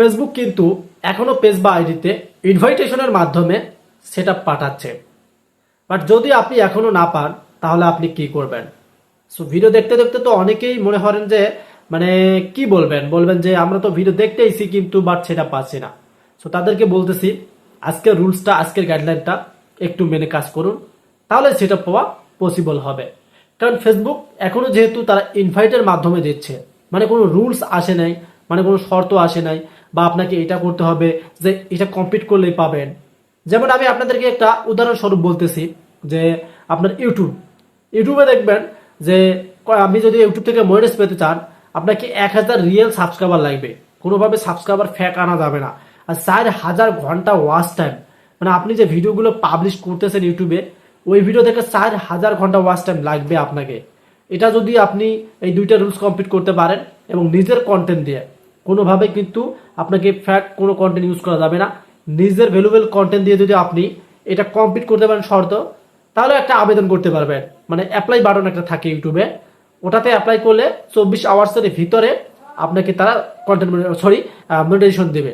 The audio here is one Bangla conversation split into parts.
ফেসবুক কিন্তু এখনও পেজ বা আইডিতে ইনভাইটেশনের মাধ্যমে সেটা পাঠাচ্ছে। বাট যদি আপনি এখনও না পান, তাহলে আপনি কি করবেন? সো ভিডিও দেখতে দেখতে তো অনেকেই মনে করেন যে মানে কি বলবেন? বলবেন যে, আমরা তো ভিডিও দেখতেইছি কিন্তু বাট সেটা পাচ্ছি না। সো তাদেরকে বলতেছি, আজকের রুলসটা আজকের গাইডলাইনটা একটু মেনে কাজ করুন। তাহলে সেটা পাওয়া পসিবল হবে। কারণ ফেসবুক এখনও যেহেতু তারা ইনভাইটের মাধ্যমে দিচ্ছে মানে কোনো রুলস আসে নাই মানে কোনো শর্ত আসে নাই বা আপনাকে এটা করতে হবে যে এটা কমপ্লিট করলেই পাবেন। যেমন আমি আপনাদেরকে একটা উদাহরণস্বরূপ বলতেছি যে আপনার ইউটিউব ইউটিউবে দেখবেন যে আপনি যদি ইউটিউব থেকে মনিটাইজ পেতে চান, আপনাকে এক হাজার রিয়েল সাবস্ক্রাইবার লাগবে। কোনোভাবে সাবস্ক্রাইবার ফ্যাক আনা যাবে না। আর চার হাজার ঘণ্টা ওয়াচ টাইম মানে আপনি যে ভিডিওগুলো পাবলিশ করতেছেন ইউটিউবে ওই ভিডিও থেকে চার হাজার ঘণ্টা ওয়াচ টাইম লাগবে আপনাকে। এটা যদি আপনি এই দুইটা রুলস কমপ্লিট করতে পারেন এবং নিজের কন্টেন্ট দিয়ে। কোনোভাবে কিন্তু আপনাকে ফ্যাক কোনো কন্টেন্ট ইউজ করা যাবে না। নিজের ভ্যালুবেল কন্টেন্ট দিয়ে যদি আপনি এটা কমপ্লিট করতে পারেন শর্ত, তাহলে একটা আবেদন করতে পারবেন। মানে অ্যাপ্লাই বাটন একটা থাকে ইউটিউবে ওটাতে অ্যাপ্লাই করলে চব্বিশ আওয়ার্সের ভিতরে আপনাকে তারা কন্টেন্ট সরি মনিটাইজেশন দেবে।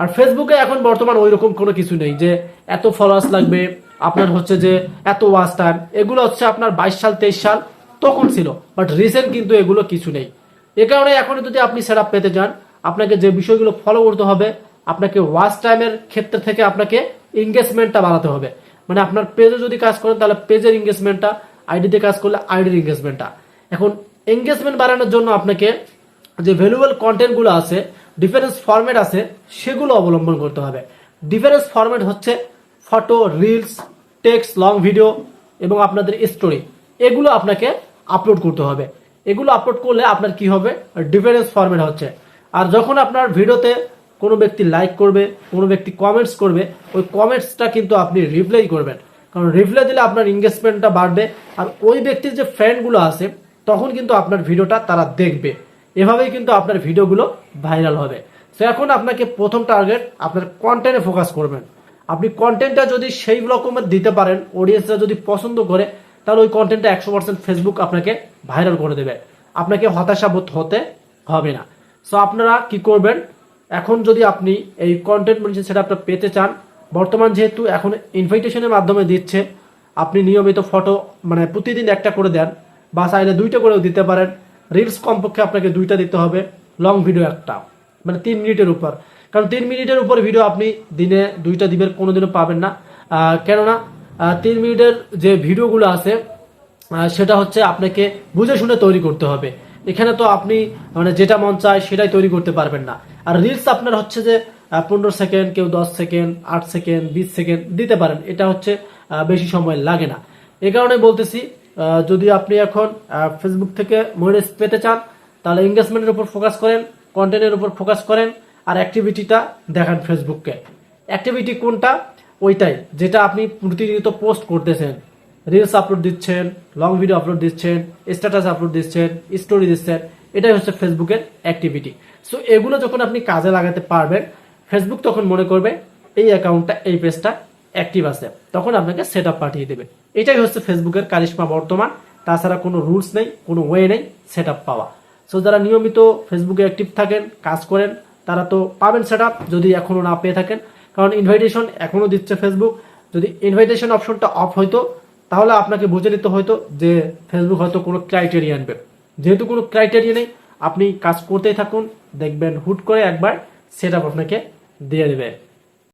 আর ফেসবুকে এখন বর্তমান ওই রকম কোনো কিছু নেই যে এত ফলোয়ার্স লাগবে, আপনার হচ্ছে যে এত ওয়াচ টাইম এগুলো হচ্ছে আপনার বাইশ সাল, তেইশ সাল তখন ছিল। বাট রিসেন্ট কিন্তু এগুলো কিছু নেই। এ কারণে এখন যদি আপনি সেট পেতে চান আপনাকে যে বিষয়গুলো ফলো করতে হবে, আপনাকে ওয়াচ টাইমের ক্ষেত্রে থেকে আপনাকে এঙ্গেজমেন্টটা বাড়াতে হবে। মানে আপনার পেজে যদি কাজ করেন, তাহলে পেজের এঙ্গেজমেন্টটা আইডিতে কাজ করলে আইডির এঙ্গেজমেন্টটা এখন এঙ্গেজমেন্ট বাড়ানোর জন্য আপনাকে যে ভ্যালুয়েবল কন্টেন্টগুলো আছে ডিফারেন্স ফরম্যাট আছে, সেগুলো অবলম্বন করতে হবে। ডিফারেন্স ফরম্যাট হচ্ছে photo reels text long video এবং আপনাদের স্টোরি এগুলো আপনাকে আপলোড করতে হবে। এগুলো আপলোড করলে আপনার কি হবে? ডিফারেন্স ফরম্যাট হচ্ছে। আর যখন আপনার ভিডিওতে কোনো ব্যক্তি লাইক করবে, কোনো ব্যক্তি কমেন্টস করবে, ওই কমেন্টসটা কিন্তু আপনি রিপ্লাই করবেন। কারণ রিপ্লাই দিলে আপনার এঙ্গেজমেন্টটা বাড়বে, আর ওই ব্যক্তির যে ফ্রেন্ডগুলো আছে, তখন কিন্তু আপনার ভিডিওটা তারা দেখবে। এভাবেই কিন্তু আপনার ভিডিওগুলো ভাইরাল হবে। তো এখন আপনাকে প্রথম টার্গেট আপনার কন্টেন্টে ফোকাস করবেন। আপনি কন্টেন্টটা যদি সেই রকমের দিতে পারেন অডিয়েন্সরা যদি পছন্দ করে তাহলে ওই কন্টেন্টটা একশো পার্সেন্ট ফেসবুক আপনাকে ভাইরাল করে দেবে। আপনাকে হতাশাবোধ হতে হবে না। সো আপনারা কি করবেন? এখন যদি আপনি এই কন্টেন্ট মনিটাইজেশন সেটা আপনার পেতে চান, বর্তমান যেহেতু এখন ইনভাইটেশনের মাধ্যমে দিচ্ছে, আপনি নিয়মিত ফটো মানে প্রতিদিন একটা করে দেন, বা চাইলে দুইটা করেও দিতে পারেন। রিলস কমপক্ষে আপনাকে দুইটা দিতে হবে লং ভিডিও একটা মানে তিন মিনিটের উপর। কারণ তিন মিনিটের উপর ভিডিও আপনি দিনে দুইটা দিবেন, কোনোদিনও পাবেন না। কেননা তিন মিনিটের যে ভিডিওগুলো আছে সেটা হচ্ছে আপনাকে বুঝে শুনে তৈরি করতে হবে। এখানে তো আপনি মানে যেটা মন চায় সেটাই তৈরি করতে পারবেন না। আর রিলস আপনার হচ্ছে যে পনেরো সেকেন্ড কেউ দশ সেকেন্ড আট সেকেন্ড বিশ সেকেন্ড দিতে পারেন। এটা হচ্ছে বেশি সময় লাগে না। এ কারণে বলতেছি যদি আপনি এখন ফেসবুক থেকে মনিটাইজ পেতে চান, তাহলে এঙ্গেজমেন্টের উপর ফোকাস করেন কন্টেন্টের উপর ফোকাস করেন, আর অ্যাক্টিভিটিটা দেখান ফেসবুককে অ্যাক্টিভিটি কোনটা? ওইটাই, যেটা আপনি প্রতিনিয়ত পোস্ট করতেছেন। রিলস আপলোড দিচ্ছেন লং ভিডিও আপলোড দিচ্ছেন স্ট্যাটাস আপলোড দিচ্ছেন স্টোরি দিচ্ছেন, এটাই হচ্ছে ফেসবুকের অ্যাক্টিভিটি সো এগুলো যখন আপনি কাজে লাগাতে পারবেন ফেসবুক তখন মনে করবে এই অ্যাকাউন্টটা এই পেজটা অ্যাক্টিভ আছে। তখন আপনাকে সেট পাঠিয়ে দেবে। এটাই হচ্ছে ফেসবুকের কারিশমা বর্তমান। তাছাড়া কোনো রুলস নেই, কোনো ওয়ে নেই সেট পাওয়া। সো যারা নিয়মিত ফেসবুকে অ্যাক্টিভ থাকেন, কাজ করেন, তারা তো পাবেন সেট যদি এখনও না পেয়ে থাকেন কারণ ইনভাইটেশন এখনও দিচ্ছে ফেসবুক যদি ইনভাইটেশন অপশনটা অফ হইতো তাহলে আপনাকে বুঝে নিতে হয়তো যে ফেসবুক হয়তো কোনো ক্রাইটেরিয়া আনবে। যেহেতু কোনো ক্রাইটেরিয়া নেই, আপনি কাজ করতেই থাকুন, দেখবেন হুট করে একবার সেট আপনাকে দিয়ে দেবে।